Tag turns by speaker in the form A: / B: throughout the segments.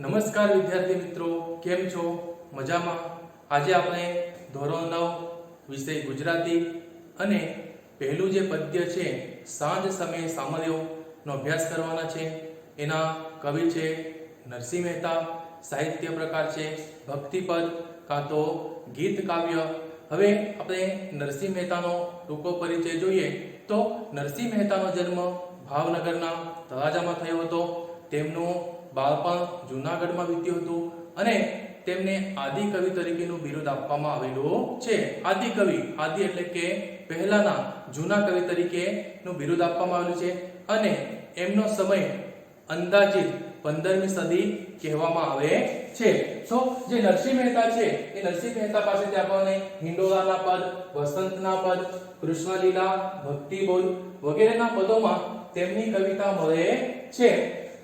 A: નમસ્કાર વિદ્યાર્થી મિત્રો, કેમ છો? મજામાં? આજે આપણે ધોરણ નવ, વિષય ગુજરાતી અને પહેલું જે પદ્ય છે, સાંજ સમયે સામર્યોનો અભ્યાસ કરવાના છે. એના કવિ છે નરસિંહ મહેતા, સાહિત્ય પ્રકાર છે ભક્તિપદ, કાં તો ગીત કાવ્ય. હવે આપણે નરસિંહ મહેતાનો ટૂંકો પરિચય જોઈએ તો નરસિંહ મહેતાનો જન્મ ભાવનગરના તળાજામાં થયો હતો. તેમનું બાળપણ જૂનાગઢમાં વીત્યું હતું અને તેમને આદિ કવિ તરીકેનું બિરુદ આપવામાં આવેલું છે. આદિ કવિ, આદિ એટલે કે પહેલાના જૂના કવિ તરીકેનું બિરુદ આપવામાં આવેલું છે અને એમનો સમય અંદાજિત પંદરમી સદી કહેવામાં આવે છે. તો જે નરસિંહ મહેતા છે, એ નરસિંહ મહેતા પાસેથી આપણને હિંડોળાના પદ, વસંતના પદ, કૃષ્ણલીલા, ભક્તિબોધ વગેરેના પદોમાં તેમની કવિતા મળે છે.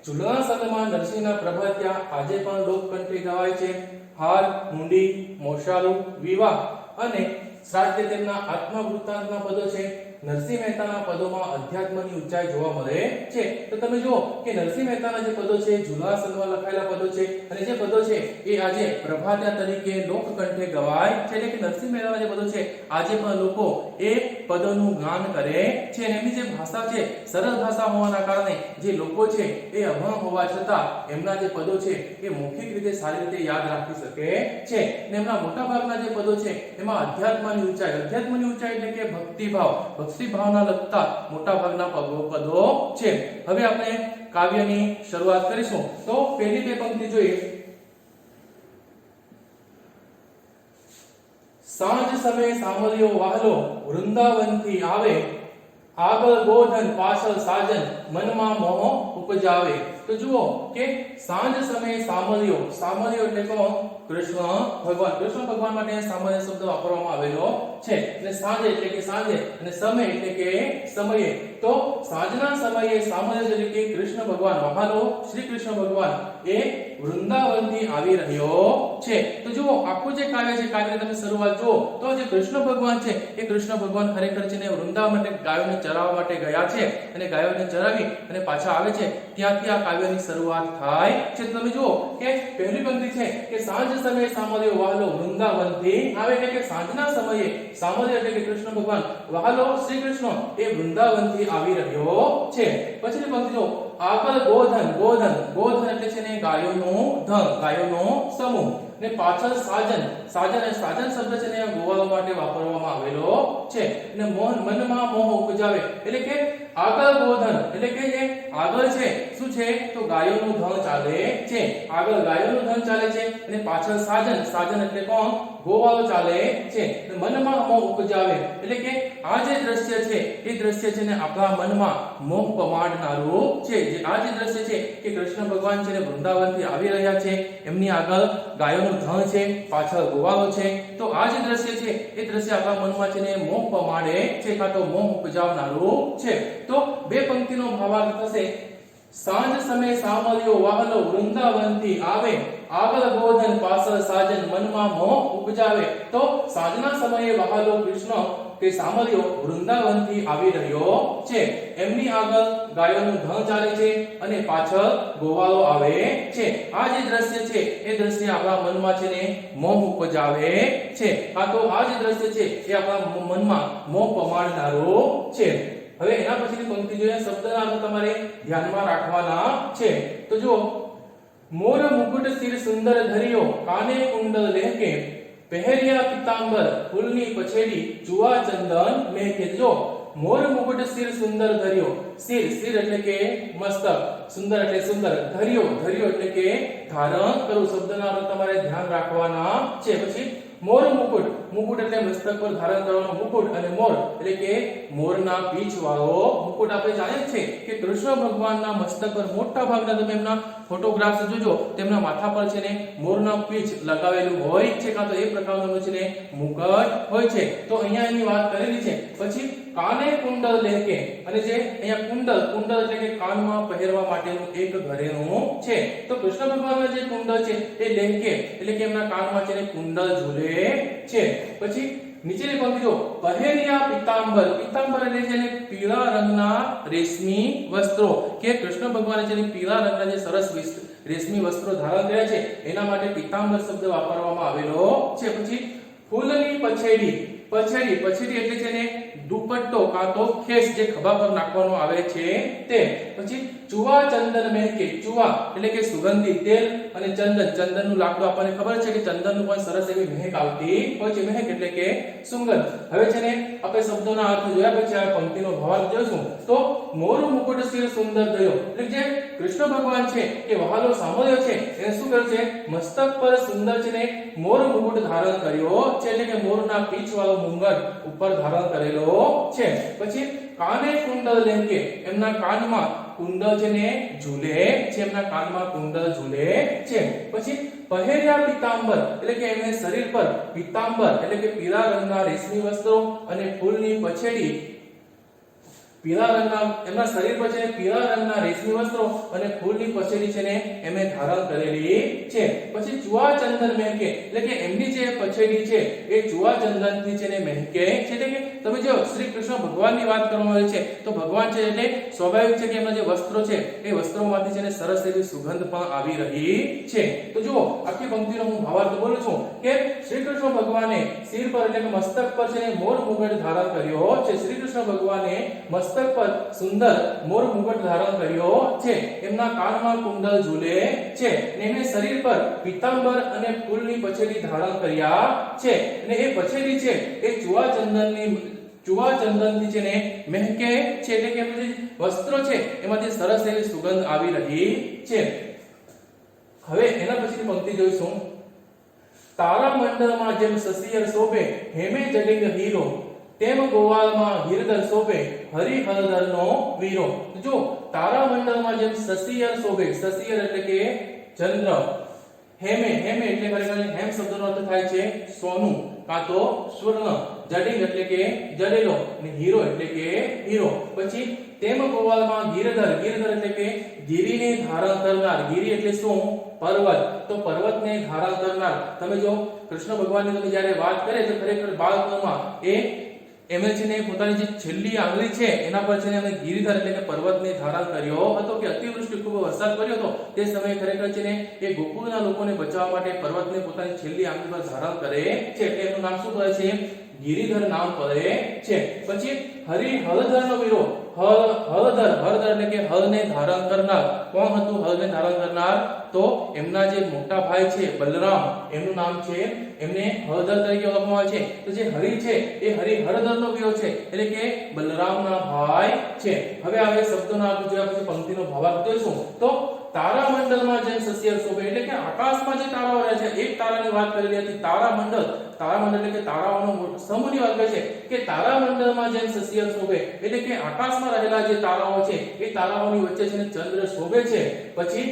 A: જૂના સમયમાં નરસિંહના પ્રભાત્યા આજે પણ લોકકંઠે ગવાય છે. હાર મુંડી, મોશાળું, વિવાહ અને સાથે તેમના આત્મવૃત્તાંતના પદો છે. નરસિંહ મહેતાના પદોમાં અધ્યાત્મની ઊંચાઈ જોવા મળે છે. તો તમે જુઓ કે નરસિંહ મહેતાના જે પદો છે સમયમાં લખાયેલા પદો છે, અને જે પદો છે એ આજે પ્રભાત્યા તરીકે લોકકંઠે ગવાય છે. એટલે કે નરસિંહ મહેતાના જે પદો છે, આજે પણ લોકો એ પદોનું ગાન કરે છે. અને જે ભાષા છે, સરળ ભાષા હોવાના કારણે જે લોકો છે એ અભણ હોવા છતાં એમના જે પદો છે એ મૌખિક રીતે સારી રીતે યાદ રાખી શકે છે. અને એમના મોટા ભાગના જે પદો છે, એમાં અધ્યાત્મની ઊંચાઈ અધ્યાત્મની ઊંચાઈ એટલે કે ભક્તિભાવ. ભક્તિભાવના લગતા મોટા ભાગના પદો છે. હવે આપણે કાવ્યની શરૂઆત કરીશું. તો પહેલી બે પંક્તિ જોઈએ. સાંજ સમય સાંભળ્યો વાહલો, વૃંદાવનથી આવે. આગળ ગોધન, પાછળ સાજન, મનમાં મોહ ઉપજાવે. તો જુઓ કે સાંજ સમયે સામલિયો સામલિયો એટલે કોણ? કૃષ્ણ ભગવાન. કૃષ્ણ ભગવાન માટે સામાન્ય શબ્દ વાપરવામાં આવેલો છે. એટલે સાંજે એટલે કે સાંજે અને સમય એટલે કે સમયે. તો સાંજના સમયે સામાન્ય તરીકે કૃષ્ણ ભગવાન મહાનો શ્રી કૃષ્ણ ભગવાન એ વૃંદાવનથી આવી રહ્યો છે. તો જુઓ, આખું જે કાવ્ય છે કાવ્ય તમે શરૂઆત જુઓ, તો જે કૃષ્ણ ભગવાન છે, એ કૃષ્ણ ભગવાન ખરેખર છે ને વૃંદાવન માટે ગાયોને ચરાવવા માટે ગયા છે. અને ગાયોને ચરાવી અને પાછા આવે છે. ત્યાંથી આ કાવ્યની શરૂઆત થાય છે. તમે જુઓ કે પહેલી પંક્તિ છે કે સાંજ સમયે સામર્યો વહાલો વૃંદાવનથી આવે એટલે કે સાંજના સમયે સામર્ય એટલે કે કૃષ્ણ ભગવાન વહાલો શ્રી કૃષ્ણ એ વૃંદાવનથી આવી રહ્યો છે. પછીની પંક્તિ જો આગળ ગોધન ગોધન ગોધન એટલે છે ને ગાયોનો ધન, ગાયોનો સમૂહ. ને પાછળ સાજન સાજન અને સાજન શબ્દ છે ને ગોવાળો માટે વાપરવામાં આવેલો છે. ને મોહન મનમાં મોહ ઉપજાવે એટલે કે આગળ ગોધન એટલે કે આગળ છે, શું છે? તો ગાયોનું ધન ચાલે છે. આગળ ગાયોનું ધન ચાલે છે અને પાછળ સાજન સાજન એટલે કોણ? ગોવાળો ચાલે છે. મનમાં મોહ ઉપજાવે એટલે કે આ જે દ્રશ્ય છે, એ દ્રશ્ય છે ને આપણા મનમાં મોહ પમાડનારું છે. જે આ જે દ્રશ્ય છે કે કૃષ્ણ ભગવાન છે ને વૃંદાવનથી આવી રહ્યા છે, એમની આગળ ગાયોનું ધન છે, પાછળ ગોવાળો છે. તો આ જે દ્રશ્ય છે, એ દ્રશ્ય આપણા મનમાં છે ને મોહ પમાડે છે, કાં તો મોહ ઉપજાવનારું છે. તો બે પંક્તિનો ભાવાર્થ થશે. સાંજ સમય સામલ્યો વાહલો વૃંદાવનથી આવે, આગળ ગોધન પાછળ સાજન મનમાં મોહ ઉપજાવે, તો સાંજના સમયે વાહલો કૃષ્ણ કે સામલ્યો વૃંદાવનથી આવી રહ્યો છે. એમની આગળ ગાયોનું ધન ચાલે છે અને પાછળ ગોવાળો આવે છે. આ જે દ્રશ્ય છે, એ દ્રશ્ય આપણા મનમાં છે ને મોહ ઉપજાવે છે. આ તો આ જે દ્રશ્ય છે, એ આપણા મનમાં મોહ પમાડનારો છે. હવે એના પછીની પંક્તિ જોઈએ શબ્દના તમારે ધ્યાનમાં રાખવાના છે. તો જો મોર મુકુટ શિર સુંદર ધરિયો, કાને કુંડલ લેકે? પહેર્યા પિતાંબર, ફૂલની પછેડી જુવા ચંદન મેઘે જો, મોર મુકુટ શિર સુંદર ધરિયો, શિર શિર એટલે કે મસ્તક, સુંદર એટલે સુંદર, ધર્યો, ધરિયો એટલે કે ધારણ કરવું શબ્દના તમારે ધ્યાન રાખવાના છે. પછી મોર મુકુટ. મુકુટ એટલે મસ્તક પર ધારણ કરવાનો મુકુટ અને મોર એટલે કે મોરના પીછ વાળો મુકુટ આપણે જાણીએ છીએ કે કૃષ્ણ ભગવાનના મસ્તક પર મોટા ભાગના તમે એમના ફોટોગ્રાફ્સ જોજો, તેમના માથા પર છે ને મોરના પીછ લગાવેલું હોય છે, કાં તો એ પ્રકારનું છે ને મુકટ હોય છે. તો અહીંયા એની વાત કરેલી છે. પછી કાને કુંડલ લેકે? અને જે અહીંયા કુંડલ કુંડલ એટલે કે કાનમાં પહેરવા માટેનું એક ઘરેણું છે. તો કૃષ્ણ ભગવાનના જે કુંડલ છે, એ લેકે, એટલે કે એમના કાનમાં છે ને કુંડલ ઝૂલે છે. પછી નીચેની પંક્તિ જો પહેર્યા પિતાંબર. પિતાંબર એટલે છે ને પીળા રંગના રેશમી વસ્ત્રો. કે કૃષ્ણ ભગવાને છે ને પીળા રંગના જે સરસ રેશમી વસ્ત્રો ધારણ કર્યા છે, એના માટે પિતાંબર શબ્દ વાપરવામાં આવેલો છે. પછી ફૂલની પછેડી. પછેડી પછેડી એટલે છે ને દુપટ્ટો કાં તો ખેસ જે ખભા પર નાખવાનો આવે છે તે. પછી ચુવા ચંદન મહેકે ચુવા એટલે કે સુગંધી તેલ અને ચંદન. ચંદનનું લાકડું આપણને ખબર છે કે ચંદનનું પણ સરસ એવી મહેક આવતી હોય છે. મહેક એટલે કે સુગંધ. હવે છે ને આપણે શબ્દોના અર્થ જોયા પછી આ પંક્તિનો ભાવાર્થ જોઈશું તો મોર મુકુટ શિર સુંદર દયો. એટલે જે કૃષ્ણ ભગવાન છે, એ વહાલો સાંભળ્યો છે, એને શું કર્યું છે? મસ્તક પર સુંદર છે ને મોર મુકુટ ધારણ કર્યો છે, એટલે કે મોરના પીછ વાળો મુંગટ ઉપર ધારણ કરેલો છે. પછી કાને કુંડલ લેંકે એમના કાનમાં કુંડલ છે ને ઝૂલે છે, એમના કાનમાં કુંડલ ઝૂલે છે. પછી પહેર્યા પિતાંબર એટલે કે એમને શરીર પર પિતાંબર એટલે કે પીળા રંગના રેશમી વસ્ત્રો અને ફૂલની પછેડી પીળા રંગના, એમના શરીર પર છે પીળા રંગના રેશમી વસ્ત્રો અને ફૂલની પછેડી છે ને એમે ધારણ કરેલી છે. પછી ચુવા ચંદન મહેકે એટલે કે એમની જે પછેડી છે, એ ચુવા ચંદનથી છે ને મહેકે છે. એટલે કે તમે જો શ્રી કૃષ્ણ ભગવાનની વાત કરવામાં આવી છે, તો ભગવાન છે એટલે સ્વાભાવિક છે કે એમના જે વસ્ત્રો છે, એ વસ્ત્રોમાંથી છે ને સરસ એવી સુગંધ પણ આવી રહી છે. તો જુઓ, આખી પંક્તિનો હું ભાવાર્થ બોલું છું કે શ્રી કૃષ્ણ ભગવાને શિર પર એટલે કે મસ્તક પર છે ને મોર મુગટ ધારણ કર્યો છે. શ્રી કૃષ્ણ ભગવાને મસ્તક પર સુંદર મોર મુગટ ધારણ કર્યો છે. એમના કાનમાં કુંડલ ઝૂલે છે ને એમને શરીર પર પીતાંબર અને ફૂલની પછેડી ધારણ કર્યા છે. અને એ પછેડી છે એ ચુવા ચંદનની ચુવા ચંદનથી છે ને મહેકે છે. એટલે કે એમના જે છે એમાંથી સરસ એવી સુગંધ આવી રહી છે. હવે એના પછીની પંક્તિ જોઈશું. તારા મંડળમાં જેમ સસિયર શોભે, હેમે જડિંગ હીરો તેમ ગોવાળમાં ગિરધર શોભે હરિહરધરનો વીરો જો તારામંડળમાં જેમ સસિયર શોભે સસિયર એટલે કે ચંદ્ર. હેમે હેમે એટલે ખરેખર હેમ શબ્દનો અર્થ થાય છે સોનું, કાં તો સ્વર્ણ, જડિંગ એટલે કે જડેલો અને હીરો એટલે કે હીરો. પછી તેમ ગોવાળમાં ગિરધર ગિરધર એટલે કે ગિરીને ધારણ કરનાર. ગિરી એટલે શું? પર્વત. તો પર્વતને ધારણ કરનાર. તમે જો કૃષ્ણ ભગવાનની તમે જ્યારે વાત કરે તો ખરેખર બાળકોમાં એ એમણે છે ને પોતાની જે છેલ્લી આંગળી છે, એના પર છે ને ગિરિધર એટલે પર્વતને ધારણ કર્યો હતો કે અતિવૃષ્ટિ ખૂબ વરસાદ પડ્યો હતો, તે સમયે ખરેખર છે ને એ ગોકુળના લોકોને બચાવવા માટે પર્વતને પોતાની છેલ્લી આંગળી પર ધારણ કરે છે, એટલે એનું નામ શું પડે છે? ગિરિધર નામ પડે છે. પછી હરિ હળધરનો વીરો હળ હળધર એટલે કે હળને ધારણ કરનાર, કોણ હતું હળને ધારણ કરનાર? તો એમના જે મોટા ભાઈ છે, બલરામ, એમનું નામ છે, એમને હળદર તરીકે ઓળખવામાં આવે છે. તો જે હરિ છે, એ હરિ હળદરનો વીરો છે. એટલે કે બલરામના ભાઈ છે. હવે આવે શબ્દોના અર્થ જોયા પછી પંક્તિનો ભાવાર્થ જોઈશું. તો તારા મંડળમાં જેમ સસ્ય શોભે, એટલે કે આકાશમાં જે તારાઓ રહે છે, એક તારાની વાત કરી હતી તારા મંડળ તારા મંડળ એટલે કે તારાઓનો સમૂહની વાત કરે છે કે તારા મંડળમાં જેમ સસ્ય શોભે, એટલે કે આકાશમાં રહેલા જે તારાઓ છે, એ તારાઓની વચ્ચે છે ચંદ્ર શોભે છે. પછી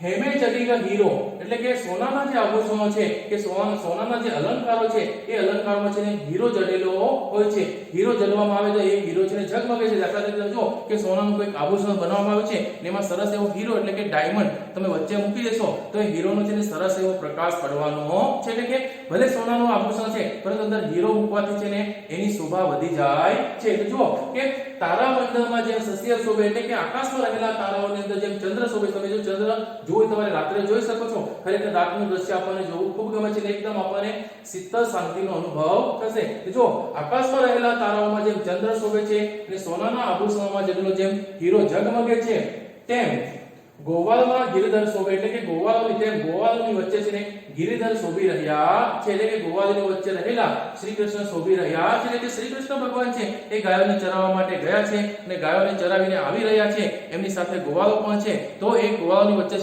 A: હેમે ચડીગ હીરો એટલે કે સોનાના જે આભૂષણો છે, કે સોના સોનાના જે અલંકારો છે, એ અલંકારોમાં છે ને હીરો જડેલો હોય છે. હીરો જડવામાં આવે તો એ હીરો છે ને ઝગમગે છે. દાખલા તરીકે જો કે સોનાનું કોઈક આભૂષણ બનાવવામાં આવે છે ને એમાં સરસ એવો હીરો એટલે કે ડાયમંડ તમે વચ્ચે મૂકી દેશો તો એ હીરોનો છે ને સરસ એવો પ્રકાશ પડવાનો છે. એટલે કે ભલે સોનાનું આભૂષણ છે, પરંતુ અંદર હીરો મૂકવાથી છે ને એની શોભા વધી જાય છે. તો જુઓ કે તારા મંડળમાં જેમ સસ્ય શોભે એટલે કે આકાશમાં રહેલા તારાઓની અંદર જેમ ચંદ્ર શોભે, તમે જો ચંદ્ર જોઈ, તમારે રાત્રે જોઈ શકો છો. ખરેખર રાતનું દ્રશ્ય આપણને જોવું ખૂબ ગમે છે એકદમ આપણને શીતળ શાંતિનો અનુભવ થશે. જો આકાશમાં રહેલા તારાઓમાં જેમ ચંદ્ર શોભે છે અને સોનાના આભૂષણોમાં જેટલો જેમ હીરો ઝગમગે છે, તેમ ગોવાલમાં ગિરિધર શોભે, એટલે કે ગોવાળોની તેમ ગોવાલની વચ્ચે છે ને ગિરિધર શોભી રહ્યા છે, એટલે કે ગોવાલની વચ્ચે રહેલા શ્રી કૃષ્ણ શોભી રહ્યા છે, એટલે કે શ્રી કૃષ્ણ ભગવાન છે, એ ગાયોને ચરાવવા માટે ગયા છે અને ગાયોને ચરાવીને આવી રહ્યા છે. એમની સાથે ગોવાલો પણ છે. તો એ ગોવાલોની વચ્ચે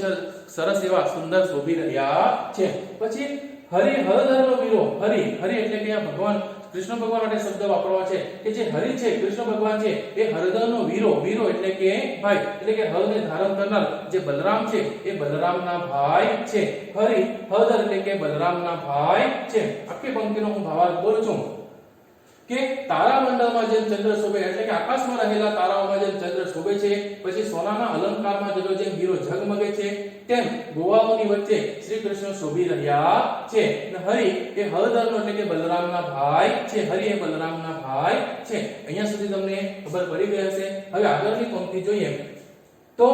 A: સરસ એવા સુંદર શોભી રહ્યા છે. પછી હરિ હરધર્મ વીરો. હરિ હરિ એટલે કે આ ભગવાન, કૃષ્ણ ભગવાન માટે શબ્દ વાપરવા છે. કે જે હરિ છે, કૃષ્ણ ભગવાન છે, એ હરદરનો વીરો. વીરો એટલે કે ભાઈ. એટલે કે હળને ધારણ કરનાર જે બલરામ છે, એ બલરામના ભાઈ છે. હરિ હળદર એટલે કે બલરામના ભાઈ છે. આખી પંક્તિનો હું ભાવાર્થ બોલું છું. કે તારા મંડળમાં જેમ ચંદ્ર શોભે, એટલે કે આકાશમાં રહેલા તારાઓમાં જેમ ચંદ્ર શોભે છે, પછી સોનાના અલંકારમાં જેનો જેમ હીરો ઝગમગે છે તેમ ગોવાઓની વચ્ચે શ્રી કૃષ્ણ શોભી રહ્યા છે. અને હરિ એ હળદરનો એટલે કે બલરામના ભાઈ છે. હરિ એ બલરામના ભાઈ છે. અહીંયા સુધી તમને ખબર પડી ગઈ હશે. હવે આગળની પંક્તિ જોઈએ. તો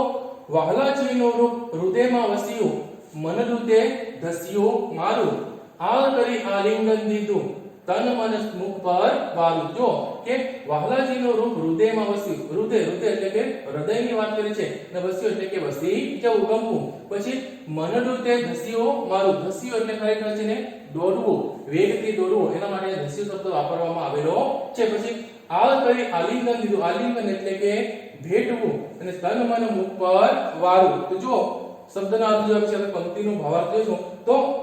A: વહલાજીનું રૂપ હૃદયમાં વસ્યું મન રૂતે ધસ્યું મારું. આલ કરી આલિંગન દીધું. તન મન મુખ પર વાલું જો કે વાહલાજીનો રૂપ હૃદયમાં વસ્યું, હૃદય હૃદય એટલે કે હૃદયની વાત કરે છે. અને વસ્યું એટલે કે વસી જવું, ગમવું. પછી મન હૃદય ધસ્યો મારું. ધસ્યો એટલે ખરેખર છે ને દોડવું, વેગથી દોડવું. એના માટે ધસ્યો શબ્દ વાપરવામાં આવેલો છે. પછી આલ કરી આલિંગન દીધું. આલિંગન એટલે કે ભેટવું અને તન મન મુખ પર વારું તો જો શબ્દના અર્થ જો છે પંક્તિનું ભાવાર્થ જોઈશું તો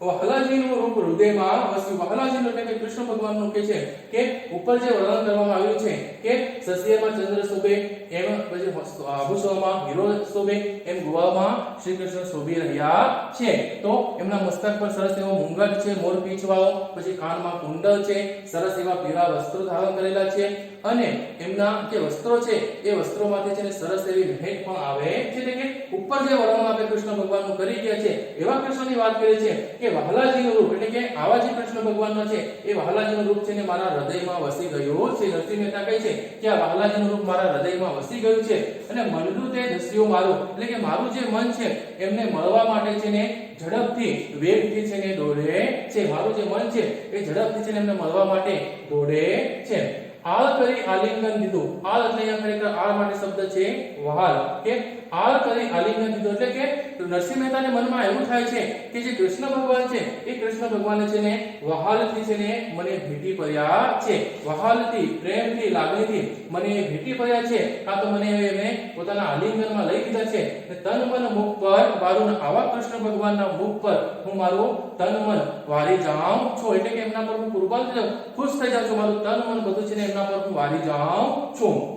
A: વહલાજીનું રૂપ હૃદયમાં વસ્યું વહલાજીનું એટલે કે કૃષ્ણ ભગવાનનું કે છે કે ઉપર જે વર્ણન કરવામાં આવ્યું છે કે સસ્યમાં ચંદ્ર શોભે એમ પછી આભૂષણમાં હીરો શોભે એમ ગોવામાં શ્રી કૃષ્ણ શોભી રહ્યા છે. તો એમના મસ્તક પર સરસ એવો મુંગટ છે, મોર પીંછવાળો, પછી કાનમાં કુંડલ છે, સરસ એવા પીળા વસ્ત્રો ધારણ કરેલા છે. અને એમના જે વસ્ત્રો છે, એ વસ્ત્રોમાંથી છે ને સરસ એવી ભેટ પણ આવે. છે એટલે કે ઉપર જે વર્ણન આપણે કૃષ્ણ ભગવાનનું કરી ગયા છે, એવા કૃષ્ણની વાત કરી છે કે વહલાજીનું રૂપ, એટલે કે આવા જે કૃષ્ણ ભગવાનનો છે, એ વહલાજીનું રૂપ છે ને મારા હૃદયમાં વસી ગયું. છે નરસિંહ મહેતા કહે છે કે આ વહલાજીનું રૂપ મારા હૃદયમાં વસી ગયું છે અને મનનું તે દસ્યું મારું, એટલે કે મારું જે મન છે, એમને મળવા માટે છે ને ઝડપથી વેગથી છે ને દોડે છે. મારું જે મન છે, એ ઝડપથી છે ને એમને મળવા માટે દોડે છે. આળ કરી આલિંગન દીધું. આળ એટલે અહીંયા ખરેખર આળ માટે શબ્દ છે વહાલ. કે આળ કરી આલિંગન દીધું એટલે કે નરસિંહ મહેતાને મનમાં એવું થાય છે કે જે કૃષ્ણ ભગવાન છે, એ કૃષ્ણ ભગવાન છે ને વહાલથી છે ને મને ભેટી પડ્યા છે. વહાલથી, પ્રેમથી, લાગણીથી મને ભેટી પડ્યા છે. કાં તો મને એને પોતાના આલિંગનમાં લઈ લીધા છે. ને તન મન મુખ પર મારું આવા કૃષ્ણ ભગવાનના મુખ પર હું મારું તન મન વારી જાઉં છું. એટલે કે એમના પર હું કુરબાન થઈ જાઉં, ખુશ થઈ જાઉં છું. મારું તન મન બધું છે ને એમના પર હું વારી જાઉં છું.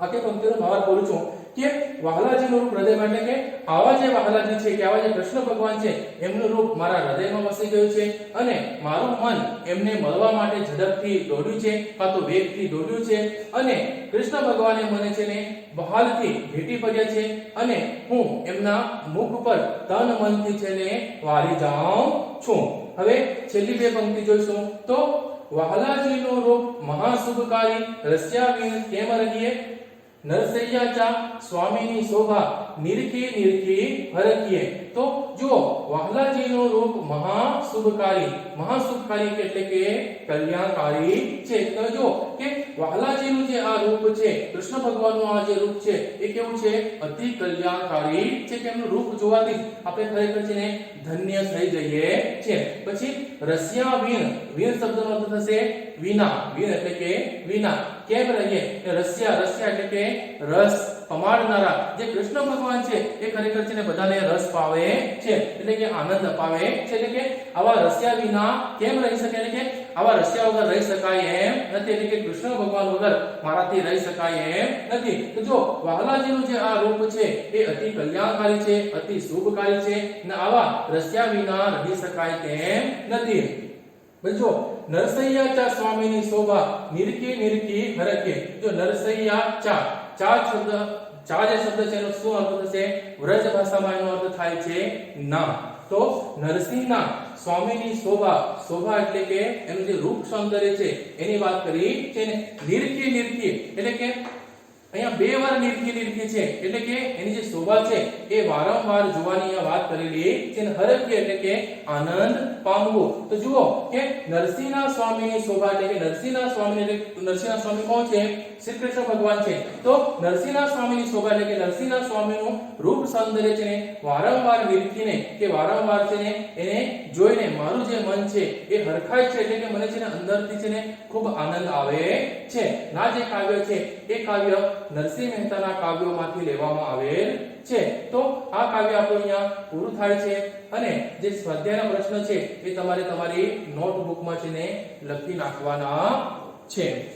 A: આ કે પંક્તિનો ભાવ બોલું છું. કે વાહલાજીનું રૂપ હૃદયમાં એટલે કે આવા જે વાહલાજી છે કે આવા જે કૃષ્ણ ભગવાન છે, એમનું રૂપ મારા હૃદયમાં વસી ગયું છે અને મારું મન એમને મળવા માટે ઝડપથી દોડ્યું છે, કાં તો વેગથી દોડ્યું છે અને કૃષ્ણ ભગવાને મને છે ને બહાલથી ભેટી પડ્યા છે અને હું એમના મુખ પર તન મનથી છે ને વારી જાઉં છું. હવે છેલ્લી બે પંક્તિ જોઈશું. તો વહાલાજીનું રૂપ મહાશુભકારી રસ્યાવીન કેમ રહીએ નરસૈયાચા સ્વામીની શોભા નિરખી નિરખી હરકીએ તો જુઓ વહલાજીનું રૂપ મહાશુભકારી મહાશુભકારી એટલે કે કલ્યાણકારી છે તો જો કે જે આ રૂપ છે, કૃષ્ણ ભગવાનનું આ જે રૂપ છે, એ કેવું છે? અતિ કલ્યાણકારી છે કે એમનું રૂપ જોવાથી આપણે ખરેખર છે ધન્ય થઈ જઈએ છે પછી રસિયા વીણ વીણ શબ્દનો અર્થ થશે વિના વીણ એટલે કે વિના કેમ રહીએ? રસિયા, રસ્યા એટલે કે રસ. પમાડનારા. જે કૃષ્ણ ભગવાન છે, એ ખરેખર છે ને બધાને રસ પાવે છે. એટલે કે આનંદ અપાવે છે. એટલે કે આવા રસ્યા વિના કેમ રહી શકે? એટલે કે આવા રસ્યા વગર રહી શકાય એમ નથી. એટલે કે કૃષ્ણ ભગવાન વગર મારાથી રહી શકાય એમ નથી. તો જો વહાલાજીનું જે આ રૂપ છે, એ અતિ કલ્યાણકારી છે, અતિ શુભકારી છે અને આવા રસ્યા વિના રહી શકાય તેમ નથી. જો નરસૈયા ચા સ્વામીની શોભા નિરકી નિરકી હરકે જો નરસૈયા ચા ચા શબ્દ ચાર્જ શબ્દ છે એનો શું અર્થ થશે? વ્રજ ભાષામાં એનો અર્થ થાય છે ના. તો નરસિંહના સ્વામીની શોભા શોભા એટલે કે એનું જે રૂપ સૌંદર્ય છે, એની વાત કરી છે ને નિરકી નિરકી એટલે કે અહીંયા બે વાર નિરખી નિરખી છે. એટલે કે એની જે શોભા છે એ વારંવાર જોવાની આ વાત કરેલી છે હરખી એટલે કે આનંદ પામવો. તો જુઓ કે નરસિંહના સ્વામીની શોભા એટલે કે નરસિંહના સ્વામી એટલે નરસિંહના સ્વામી કોણ છે? શ્રી કૃષ્ણ ભગવાન છે. તો નરસિંહના સ્વામીની શોભા એટલે કે નરસિંહના સ્વામીનું રૂપ સૌંદર્ય છે ને, વારંવાર નિરખીને કે વારંવાર છે ને, એને જોઈને મારું જે મન છે એ હરખાય છે એટલે કે મને છે ને અંદરથી છે ને ખૂબ આનંદ આવે છે. ના જે કાવ્ય છે, એ કાવ્ય નરસિંહ મહેતાના કાવ્યોમાંથી લેવામાં આવેલ છે. તો આ કાવ્ય આપણું અહીંયા પૂરું થાય છે અને જે સ્વાધ્યાયના પ્રશ્ન છે એ તમારે તમારી નોટબુકમાં છે ને લખી નાખવાના છે.